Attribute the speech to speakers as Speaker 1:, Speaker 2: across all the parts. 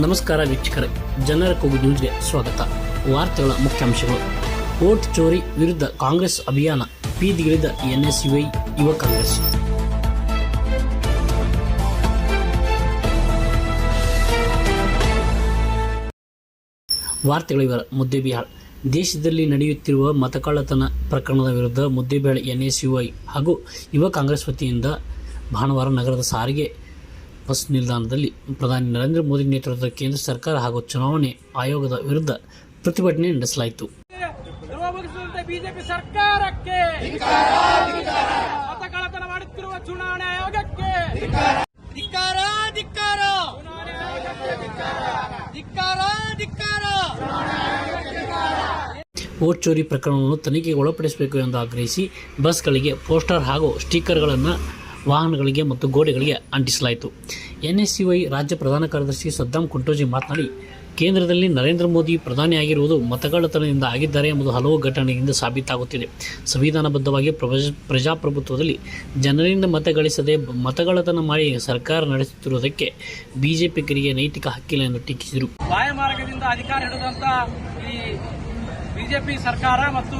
Speaker 1: ನಮಸ್ಕಾರ ವೀಕ್ಷಕರೇ, ಜನರ ಕೂಗು ನ್ಯೂಸ್ಗೆ ಸ್ವಾಗತ. ವಾರ್ತೆಗಳ ಮುಖ್ಯಾಂಶಗಳು. ಓಟ್ ಚೋರಿ ವಿರುದ್ಧ ಕಾಂಗ್ರೆಸ್ ಅಭಿಯಾನ ಬೀದಿಗಿಳಿದ ಎನ್ಎಸ್ಯುಐ, ಯುವ ಕಾಂಗ್ರೆಸ್. ವಾರ್ತೆಗಳ ವಿವರ, ಮುದ್ದೆಬಿಹಾಳ್. ದೇಶದಲ್ಲಿ ನಡೆಯುತ್ತಿರುವ ಮತಕಳ್ಳತನ ಪ್ರಕರಣದ ವಿರುದ್ಧ ಮುದ್ದೆಬಿಹಾಳ್ ಎನ್ಎಸ್ಯುಐ ಹಾಗೂ ಯುವ ಕಾಂಗ್ರೆಸ್ ವತಿಯಿಂದ ಭಾನುವಾರ ನಗರದ ಸಾರಿಗೆ ಬಸ್ ನಿಲ್ದಾಣದಲ್ಲಿ ಪ್ರಧಾನಿ ನರೇಂದ್ರ ಮೋದಿ ನೇತೃತ್ವದ ಕೇಂದ್ರ ಸರ್ಕಾರ ಹಾಗೂ ಚುನಾವಣೆ ಆಯೋಗದ ವಿರುದ್ಧ ಪ್ರತಿಭಟನೆ ನಡೆಸಲಾಯಿತು.
Speaker 2: ಬಿಜೆಪಿ ಸರ್ಕಾರಕ್ಕೆ. ಮಾಡುತ್ತಿರುವ ಚುನಾವಣಾ ಆಯೋಗಕ್ಕೆ. ಧಿಕ್ಕಾರ ಧಿಕ್ಕಾರ. ಧಿಕ್ಕಾರ ಧಿಕ್ಕಾರ.
Speaker 1: ವೋಟ್ ಚೋರಿ ಪ್ರಕರಣವನ್ನು ತನಿಖೆಗೆ ಒಳಪಡಿಸಬೇಕು ಎಂದು ಆಗ್ರಹಿಸಿ ಬಸ್ಗಳಿಗೆ ಪೋಸ್ಟರ್ ಹಾಗೂ ಸ್ಟಿಕ್ಕರ್ಗಳನ್ನು ವಾಹನಗಳಿಗೆ ಮತ್ತು ಗೋಡೆಗಳಿಗೆ ಅಂಟಿಸಲಾಯಿತು. ಎನ್ಎಸ್ಯುಐ ರಾಜ್ಯ ಪ್ರಧಾನ ಕಾರ್ಯದರ್ಶಿ ಸದ್ದಾಂ ಕುಂಟೋಜಿ ಮಾತನಾಡಿ, ಕೇಂದ್ರದಲ್ಲಿ ನರೇಂದ್ರ ಮೋದಿ ಪ್ರಧಾನಿಯಾಗಿರುವುದು ಮತಗಳತನದಿಂದ ಆಗಿದ್ದಾರೆ ಎಂಬುದು ಹಲವು ಘಟನೆಯಿಂದ ಸಾಬೀತಾಗುತ್ತಿದೆ. ಸಂವಿಧಾನಬದ್ಧವಾಗಿ ಪ್ರಜ- ಪ್ರಜಾಪ್ರಭುತ್ವದಲ್ಲಿ ಜನರಿಂದ ಮತ ಗಳಿಸದೆ ಬ- ಮತಗಳ್ಳತನ ಮಾಡಿ ಸರ್ಕಾರ ನಡೆಸುತ್ತಿರುವುದಕ್ಕೆ ಬಿಜೆಪಿಗರಿಗೆ ನೈತಿಕ ಹಕ್ಕಿಲ್ಲ ಎಂದು ಟೀಕಿಸಿದರು.
Speaker 2: ವಾಯು ಮಾರ್ಗದಿಂದ ಅಧಿಕಾರ ಹಿಡಿದಂತ ಈ ಬಿಜೆಪಿ ಸರ್ಕಾರ ಮತ್ತು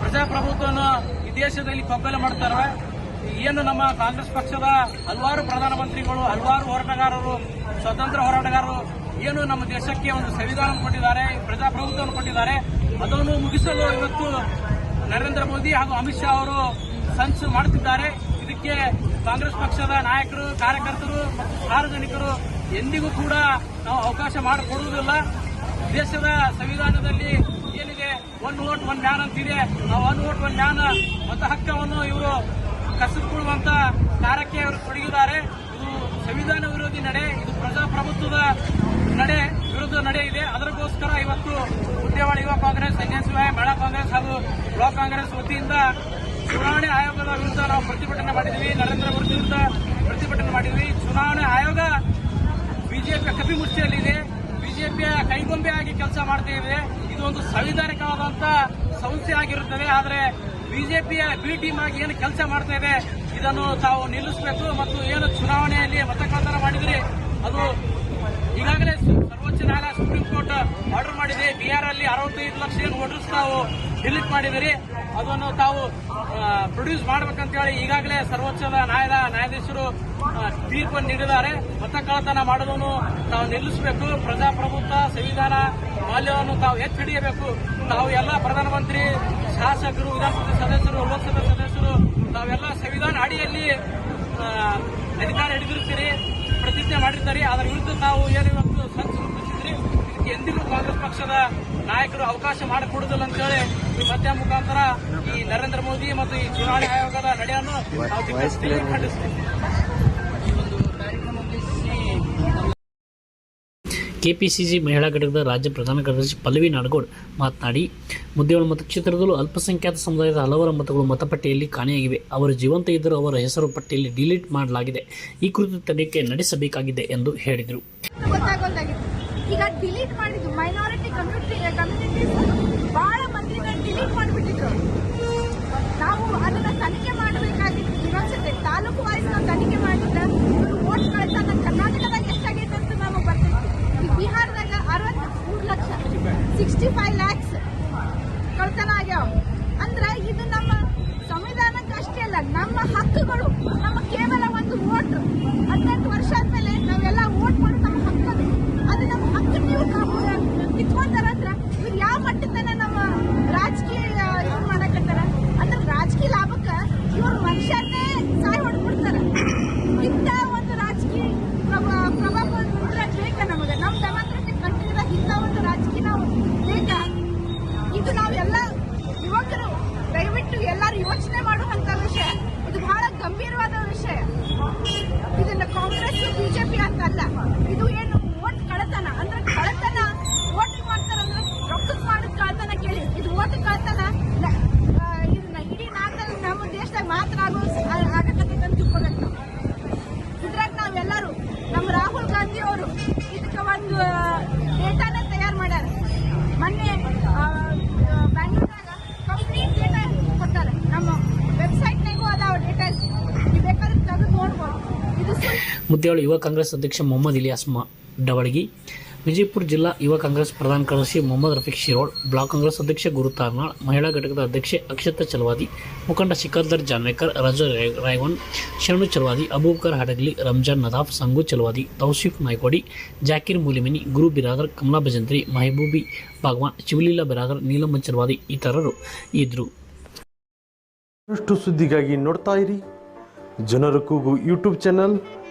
Speaker 2: ಪ್ರಜಾಪ್ರಭುತ್ವವನ್ನು ಈ ದೇಶದಲ್ಲಿ ಕೊಬ್ಬಲ ಮಾಡ್ತಾರೆ ಏನು ನಮ್ಮ ಕಾಂಗ್ರೆಸ್ ಪಕ್ಷದ ಹಲವಾರು ಪ್ರಧಾನಮಂತ್ರಿಗಳು ಹಲವಾರು ಹೋರಾಟಗಾರರು, ಸ್ವತಂತ್ರ ಹೋರಾಟಗಾರರು ಏನು ನಮ್ಮ ದೇಶಕ್ಕೆ ಒಂದು ಸಂವಿಧಾನ ಕೊಟ್ಟಿದ್ದಾರೆ ಪ್ರಜಾಪ್ರಭುತ್ವವನ್ನು ಕೊಟ್ಟಿದ್ದಾರೆ, ಅದನ್ನು ಮುಗಿಸಲು ಇವತ್ತು ನರೇಂದ್ರ ಮೋದಿ ಹಾಗೂ ಅಮಿತ್ ಶಾ ಅವರು ಸಂಚು ಮಾಡುತ್ತಿದ್ದಾರೆ ಇದಕ್ಕೆ ಕಾಂಗ್ರೆಸ್ ಪಕ್ಷದ ನಾಯಕರು, ಕಾರ್ಯಕರ್ತರು ಮತ್ತು ಸಾರ್ವಜನಿಕರು ಎಂದಿಗೂ ಕೂಡ ನಾವು ಅವಕಾಶ ಮಾಡಿಕೊಡುವುದಿಲ್ಲ. ದೇಶದ ಸಂವಿಧಾನದಲ್ಲಿ ಏನಿದೆ? ಒನ್ ವೋಟ್ ಒನ್ ಮ್ಯಾನ್ ಅಂತಿದೆ. ಆ ಒನ್ ವೋಟ್ ಒನ್ ಮ್ಯಾನ್ ಮತ ಹಕ್ಕವನ್ನು ಇವರು ಕಸಿದುಕೊಳ್ಳುವಂತ ಕಾರ್ಯಕ್ಕೆ ಅವರು ತೊಡಗಿದ್ದಾರೆ. ಇದು ಸಂವಿಧಾನ ವಿರೋಧಿ ನಡೆ, ಇದು ಪ್ರಜಾಪ್ರಭುತ್ವದ ನಡೆ, ವಿರುದ್ಧ ನಡೆ ಇದೆ. ಅದಕ್ಕೋಸ್ಕರ ಇವತ್ತು ಉದ್ಯವಾಳ ಯುವ ಕಾಂಗ್ರೆಸ್ ಎನ್ಎಸ್ವೈ ಮಹಿಳಾ ಕಾಂಗ್ರೆಸ್ ಹಾಗೂ ಬ್ಲಾಕ್ ಕಾಂಗ್ರೆಸ್ ವತಿಯಿಂದ ಚುನಾವಣೆ ಆಯೋಗದ ವಿರುದ್ಧ ನಾವು ಪ್ರತಿಭಟನೆ ಮಾಡಿದ್ವಿ. ನರೇಂದ್ರ ಮೋದಿ ವಿರುದ್ಧ ಪ್ರತಿಭಟನೆ ಮಾಡಿದ್ವಿ. ಚುನಾವಣೆ ಆಯೋಗ ಬಿಜೆಪಿಯ ಕಪಿಮುಷ್ಟಿಯಲ್ಲಿದೆ ಬಿಜೆಪಿಯ ಕೈಗೊಂಬೆ ಆಗಿ ಕೆಲಸ ಮಾಡ್ತಾ ಇದೆ. ಇದು ಒಂದು ಸಂವಿಧಾನಿಕವಾದಂತ ಸಂಸ್ಥೆ ಆಗಿರುತ್ತದೆ. ಆದರೆ ಬಿಜೆಪಿಯ ಬಿ ಟೀಮ್ ಆಗಿ ಏನು ಕೆಲಸ ಮಾಡ್ತಾ ಇದೆ, ಇದನ್ನು ತಾವು ನಿಲ್ಲಿಸಬೇಕು ಮತ್ತು ಏನು ಚುನಾವಣೆಯಲ್ಲಿ ಮತಕಳ್ಳತನ ಮಾಡಿದ್ರಿ, ಅದು ಈಗಾಗಲೇ ಸರ್ವೋಚ್ಚ ನ್ಯಾಯಾಲಯ ಸುಪ್ರೀಂ ಕೋರ್ಟ್ ಆರ್ಡರ್ ಮಾಡಿದೆ. ಬಿಹಾರ್ ಅಲ್ಲಿ ಅರವತ್ತೈದು ಲಕ್ಷ ಏನು ವೋಟರ್ಸ್ ತಾವು ಡಿಲೀಟ್ ಮಾಡಿದಿರಿ ಅದನ್ನು ತಾವು ಪ್ರೊಡ್ಯೂಸ್ ಮಾಡ್ಬೇಕಂತ ಹೇಳಿ ಈಗಾಗಲೇ ಸರ್ವೋಚ್ಚದ ನ್ಯಾಯದ ನ್ಯಾಯಾಧೀಶರು ತೀರ್ಪನ್ನು ನೀಡಿದ್ದಾರೆ. ಮತ ಕಳ್ಳತನ ಮಾಡೋದನ್ನು ತಾವು ನಿಲ್ಲಿಸಬೇಕು. ಪ್ರಜಾಪ್ರಭುತ್ವ, ಸಂವಿಧಾನ, ಮೌಲ್ಯವನ್ನು ತಾವು ಎತ್ತಿ ಹಿಡಿಯಬೇಕು. ತಾವು ಎಲ್ಲ ಪ್ರಧಾನಮಂತ್ರಿ ಶಾಸಕರು, ವಿಧಾನಸಭೆ ಸದಸ್ಯರು, ಲೋಕಸಭೆ ಸದಸ್ಯರು, ತಾವೆಲ್ಲ ಸಂವಿಧಾನ ಅಡಿಯಲ್ಲಿ ಅಧಿಕಾರ ಹಿಡಿದಿರ್ತೀರಿ ಪ್ರತಿಜ್ಞೆ ಮಾಡಿರ್ತಾರೆ, ಅದರ ವಿರುದ್ಧ ನಾವು ಏನು ಇವತ್ತು ಸಂಚು ರೂಪಿಸಿದ್ರಿ ಇದಕ್ಕೆ ಎಂದಿಗೂ ಕಾಂಗ್ರೆಸ್ ಪಕ್ಷದ ನಾಯಕರು ಅವಕಾಶ ಮಾಡಿಕೊಡುದಿಲ್ಲ ಅಂತೇಳಿ ಈ ಮಧ್ಯ ಮುಖಾಂತರ ಈ ನರೇಂದ್ರ ಮೋದಿ ಮತ್ತು ಈ ಚುನಾವಣಾ ಆಯೋಗದ ನಡೆಯನ್ನು ನಾವು ಖಂಡಿಸ್ತೀವಿ.
Speaker 1: ಕೆಪಿಸಿಸಿ ಮಹಿಳಾ ಘಟಕದ ರಾಜ್ಯ ಪ್ರಧಾನ ಕಾರ್ಯದರ್ಶಿ ಪಲ್ಲವಿ ನಾಡಗೌಡ್ ಮಾತನಾಡಿ ಮುದ್ದೇವಳ ಮತಕ್ಷೇತ್ರದಲ್ಲೂ ಅಲ್ಪಸಂಖ್ಯಾತ ಸಮುದಾಯದ ಹಲವರ ಮತಗಳು ಮತಪಟ್ಟಿಯಲ್ಲಿ ಕಾಣೆಯಾಗಿವೆ. ಅವರು ಜೀವಂತ ಇದ್ದರೂ ಅವರ ಹೆಸರು ಪಟ್ಟಿಯಲ್ಲಿ ಡಿಲೀಟ್ ಮಾಡಲಾಗಿದೆ. ಈ ಕುರಿತು ತನಿಖೆ ನಡೆಸಬೇಕಾಗಿದೆ ಎಂದು ಹೇಳಿದರು.
Speaker 3: ಈಗ ಡಿಲೀಟ್ ಮಾಡಿದ್ದು ಮೈನಾರಿಟಿ ಕಮ್ಯುನಿಟಿ ಕಮ್ಯುನಿಟೀಸ್ ಬಹಳ ಮಂದಿನ ಡಿಲೀಟ್ ಮಾಡಿಬಿಟ್ಟಿದ್ರು ನಾವು ಅದನ್ನ ತನಿಖೆ ಮಾಡಬೇಕಾಗಿತ್ತು ಇನ್ನೊಂದ್ಸತಿ ತಾಲೂಕು ವೈಸ್ ನಾವು ತನಿಖೆ ಮಾಡಿದ್ರೆ ಇವ್ರು ವೋಟ್ ಕಳ್ತನ ಕರ್ನಾಟಕದಾಗ ಎಷ್ಟಾಗೈತೆ ಅಂತ ನಮಗೆ ಬರ್ತೈತಿ ಈಗ ಬಿಹಾರದಾಗ ಅರವತ್ಮೂರು ಲಕ್ಷ ಸಿಕ್ಸ್ಟಿ ಫೈವ್ ಲ್ಯಾಕ್ಸ್ ಕಳ್ತನ ಆಗ್ಯಾವ ಅಂದ್ರ ಇದು ನಮ್ಮ ಸಂವಿಧಾನಕ್ಕೆ ಅಷ್ಟೇ ಅಲ್ಲ ನಮ್ಮ ಹಕ್ಕುಗಳು ನಮ್ಮ ಕೇವಲ ಒಂದು ವೋಟ್ ಹದಿನೆಂಟು ವರ್ಷ ಆದ್ಮೇಲೆ ನಾವೆಲ್ಲ ವೋಟ್ ಮಾಡೋದು ನಮ್ಮ ಹಕ್ಕದು ಅದು ನಮ್ಮ ಹಕ್ಕು ನೀವು ಕಿತ್ಕೊಂತಾರಂದ್ರ ಇವ್ರು ಯಾವ ಮಟ್ಟದ ತನಕ ನಮ್ಮ ರಾಜಕೀಯ ಇದು ಮಾಡಕತ್ತಾರ ಅಂದ್ರೆ ರಾಜಕೀಯ ಲಾಭಕ್ಕ ಇವ್ರ ಮನುಷ್ಯನ್ನೇ ಸಾಯ್ ಹೊಡ್ಬಿಡ್ತಾರ ಇಂಥ ಒಂದು ರಾಜಕೀಯ ಪ್ರಭಾ ಪ್ರಭಾವ ಬೇಕಾ ನಮಗೆ ನಮ್ಮ ಡೆಮಾಕ್ರೆಟಿಕ್ ಕಂಟ್ರಿದಾಗ ಇಂಥ ಒಂದು ರಾಜಕೀಯ ನಾವು ಬೇಕಾ ಇದು ನಾವೆಲ್ಲ ಯುವಕರು ದಯವಿಟ್ಟು ಎಲ್ಲರೂ ಯೋಚನೆ ಮಾಡುವಂತ ವಿಷಯ ಇದು ಬಹಳ ಗಂಭೀರವಾದ ವಿಷಯ ಇದನ್ನ ಕಾಂಗ್ರೆಸ್ ಬಿಜೆಪಿ ಅಂತ ಅಲ್ಲ. ಇದು ಏನು ಓಟ್ ಕಳತನ ಅಂದ್ರೆ ಕಳತನ ವೋಟಿಂಗ್ ಮಾಡ್ತಾರಂದ್ರೆ ರೊಕ್ಕದ ಮಾಡಿದ ಕಳತನ ಕೇಳಿ. ಇದು ಓಟ್ ಕಳತನ ಇದನ್ನ ಇಡೀ ನಾಡದಲ್ಲಿ ನಮ್ಮ ದೇಶದಾಗ ಮಾತ್ರ ಆಗೋ
Speaker 1: ಮುದ್ದೇವಳ ಯುವ ಕಾಂಗ್ರೆಸ್ ಅಧ್ಯಕ್ಷ ಮೊಹಮ್ಮದ್ ಇಲಿಯಾಸ್ ಡವಳಗಿ, ವಿಜಯಪುರ ಜಿಲ್ಲಾ ಯುವ ಕಾಂಗ್ರೆಸ್ ಪ್ರಧಾನ ಕಾರ್ಯದರ್ಶಿ ಮೊಹಮ್ಮದ್ ರಫೀಕ್ ಶಿರೋಳ್, ಬ್ಲಾಕ್ ಕಾಂಗ್ರೆಸ್ ಅಧ್ಯಕ್ಷ ಗುರು ತಾರ್ನಾಳ್, ಮಹಿಳಾ ಘಟಕದ ಅಧ್ಯಕ್ಷೆ ಅಕ್ಷತಾ ಚಲವಾದಿ, ಮುಖಂಡ ಸಿಕಂದರ್ ಜಾನ್ವೇಕರ್, ರಾಜ ರಾಯ್- ರಾಯ್ವನ್ ಶರಣು ಚಲವಾದಿ ಅಬೂಬಕರ್ ಹಡಗ್ಲಿ, ರಂಜಾನ್ ನದಾಫ್, ಸಂಗು ಚಲವಾದಿ ತೌಸಿಫ್ ನಾಯ್ಕೋಡಿ, ಜಾಕಿರ್ ಮೂಲಿಮಿನಿ, ಗುರು ಬಿರಾದರ್, ಕಮಲಾ ಭಜಂತ್ರಿ, ಮಹಬೂಬಿ ಬಾಗ್ವಾನ್, ಶಿವಲೀಲಾ ಬಿರಾದರ್ ನೀಲಮ್ಮ ಚಲವಾದಿ ಇತರರು
Speaker 4: ಇದ್ದರು ಸುದ್ದಿಗಾಗಿ ನೋಡ್ತಾ ಇರಿ. ಜನರ ಕೂಗು ಯೂಟ್ಯೂಬ್ ಚಾನಲ್.